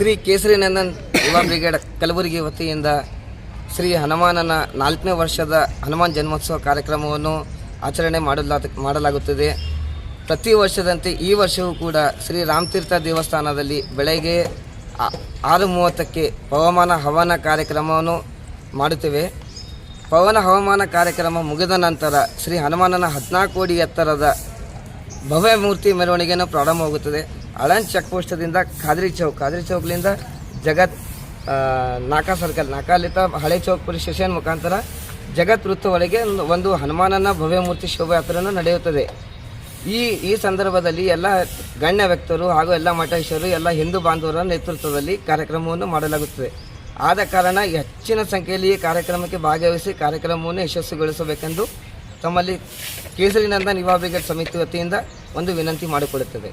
ಶ್ರೀ ಕೇಸರಿ ನಂದನ್ ಯುವ ಬ್ರಿಗೇಡ್ ಕಲಬುರಗಿ ವತಿಯಿಂದ ಶ್ರೀ ಹನುಮಾನನ ನಾಲ್ಕನೇ ವರ್ಷದ ಹನುಮಾನ್ ಜನ್ಮೋತ್ಸವ ಕಾರ್ಯಕ್ರಮವನ್ನು ಆಚರಣೆ ಮಾಡಲಾ ಮಾಡಲಾಗುತ್ತದೆ. ಪ್ರತಿ ವರ್ಷದಂತೆ ಈ ವರ್ಷವೂ ಕೂಡ ಶ್ರೀ ರಾಮತೀರ್ಥ ದೇವಸ್ಥಾನದಲ್ಲಿ ಬೆಳಗ್ಗೆ ಆರು ಮೂವತ್ತಕ್ಕೆ ಪವಮಾನ ಹವನ ಕಾರ್ಯಕ್ರಮವನ್ನು ಮಾಡುತ್ತೇವೆ. ಪವನ ಹವಾಮಾನ ಕಾರ್ಯಕ್ರಮ ಮುಗಿದ ನಂತರ ಶ್ರೀ ಹನುಮಾನನ ಹದಿನಾಲ್ಕು ಕೋಡಿ ಎತ್ತರದ ಭವ್ಯ ಮೂರ್ತಿ ಮೆರವಣಿಗೆಯನ್ನು ಪ್ರಾರಂಭವಾಗುತ್ತದೆ ಅಳನ್ ಚೆಕ್ ಪೋಸ್ಟದಿಂದ ಖಾದ್ರಿ ಚೌಕ್, ಖಾದ್ರಿ ಚೌಕ್ಲಿಂದ ಜಗತ್ ನಾಕಾ ಸರ್ಕಲ್, ನಾಕಾಲಿತ ಹಳೆ ಚೌಕ್ ಪೊಲೀಸ್ ಸ್ಟೇಷನ್ ಮುಖಾಂತರ ಜಗತ್ ವೃತ್ತವರೆಗೆ ಒಂದು- ಒಂದು ಹನುಮಾನನ ಭವ್ಯ ಮೂರ್ತಿ ಶೋಭಾಯಾತ್ರೆಯನ್ನು ನಡೆಯುತ್ತದೆ. ಈ ಈ ಸಂದರ್ಭದಲ್ಲಿ ಎಲ್ಲ ಗಣ್ಯ ವ್ಯಕ್ತರು ಹಾಗೂ ಎಲ್ಲ ಮಠಾಧೀಶರು, ಎಲ್ಲ ಹಿಂದೂ ಬಾಂಧವರ ನೇತೃತ್ವದಲ್ಲಿ ಕಾರ್ಯಕ್ರಮವನ್ನು ಮಾಡಲಾಗುತ್ತದೆ. ಆದ ಕಾರಣ ಹೆಚ್ಚಿನ ಸಂಖ್ಯೆಯಲ್ಲಿ ಈ ಕಾರ್ಯಕ್ರಮಕ್ಕೆ ಭಾಗವಹಿಸಿ ಕಾರ್ಯಕ್ರಮವನ್ನು ಯಶಸ್ವಿಗೊಳಿಸಬೇಕೆಂದು ತಮ್ಮಲ್ಲಿ ಕೇಸರಿ ನಂದನ್ ಯುವ ಬ್ರಿಗೇಡ್ ಸಮಿತಿ ವತಿಯಿಂದ ಒಂದು ವಿನಂತಿ ಮಾಡಿಕೊಳ್ಳುತ್ತದೆ.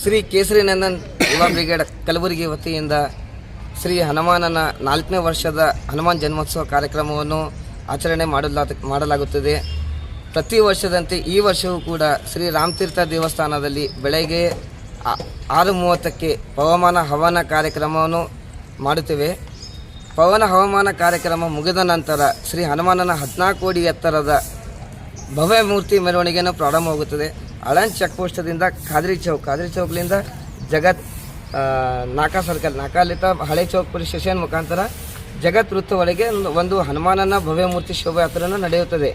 ಶ್ರೀ ಕೇಸರಿ ನಂದನ್ ಯುವ ಬ್ರಿಗೇಡ್ ಕಲಬುರಗಿ ವತಿಯಿಂದ ಶ್ರೀ ಹನುಮಾನನ ನಾಲ್ಕನೇ ವರ್ಷದ ಹನುಮಾನ್ ಜನ್ಮೋತ್ಸವ ಕಾರ್ಯಕ್ರಮವನ್ನು ಆಚರಣೆ ಮಾಡಲಾ ಮಾಡಲಾಗುತ್ತದೆ. ಪ್ರತಿ ವರ್ಷದಂತೆ ಈ ವರ್ಷವೂ ಕೂಡ ಶ್ರೀ ರಾಮತೀರ್ಥ ದೇವಸ್ಥಾನದಲ್ಲಿ ಬೆಳಗ್ಗೆ ಆರು ಮೂವತ್ತಕ್ಕೆ ಪವಮಾನ ಹವನ ಕಾರ್ಯಕ್ರಮವನ್ನು ಮಾಡುತ್ತೇವೆ. ಪವನ ಹವಾಮಾನ ಕಾರ್ಯಕ್ರಮ ಮುಗಿದ ನಂತರ ಶ್ರೀ ಹನುಮಾನನ ಹದಿನಾಲ್ಕು ಕೋಡಿ ಎತ್ತರದ ಭವ್ಯ ಮೂರ್ತಿ ಮೆರವಣಿಗೆಯನ್ನು ಪ್ರಾರಂಭವಾಗುತ್ತದೆ ಅಳನ್ ಚೆಕ್ ಪೋಸ್ಟದಿಂದ ಖಾದ್ರಿ ಚೌಕ್, ಖಾದ್ರಿ ಚೌಕ್ಲಿಂದ ಜಗತ್ ನಾಕಾ ಸರ್ಕಲ್, ನಾಕಾಲಿತ ಹಳೆ ಚೌಕ್ ಪೊಲೀಸ್ ಸ್ಟೇಷನ್ ಮುಖಾಂತರ ಜಗತ್ ವೃತ್ತವರೆಗೆ ಒಂದು- ಹನುಮಾನನ ಭವ್ಯ ಮೂರ್ತಿ ಶೋಭಾಯಾತ್ರೆಯನ್ನು ನಡೆಯುತ್ತದೆ.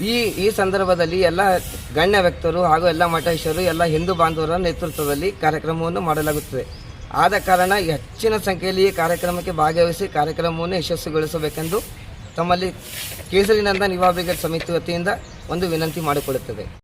ಈ ಈ ಸಂದರ್ಭದಲ್ಲಿ ಎಲ್ಲ ಗಣ್ಯ ವ್ಯಕ್ತರು ಹಾಗೂ ಎಲ್ಲ ಮಠಾಧೀಶರು, ಎಲ್ಲ ಹಿಂದೂ ಬಾಂಧವರ ನೇತೃತ್ವದಲ್ಲಿ ಕಾರ್ಯಕ್ರಮವನ್ನು ಮಾಡಲಾಗುತ್ತದೆ. ಆದ ಕಾರಣ ಹೆಚ್ಚಿನ ಸಂಖ್ಯೆಯಲ್ಲಿ ಕಾರ್ಯಕ್ರಮಕ್ಕೆ ಭಾಗವಹಿಸಿ ಕಾರ್ಯಕ್ರಮವನ್ನು ಯಶಸ್ವಿಗೊಳಿಸಬೇಕೆಂದು ತಮ್ಮಲ್ಲಿ ಕೇಸರಿ ನಂದನ್ ಯುವ ಸಮಿತಿ ವತಿಯಿಂದ ಒಂದು ವಿನಂತಿ ಮಾಡಿಕೊಳ್ಳುತ್ತದೆ.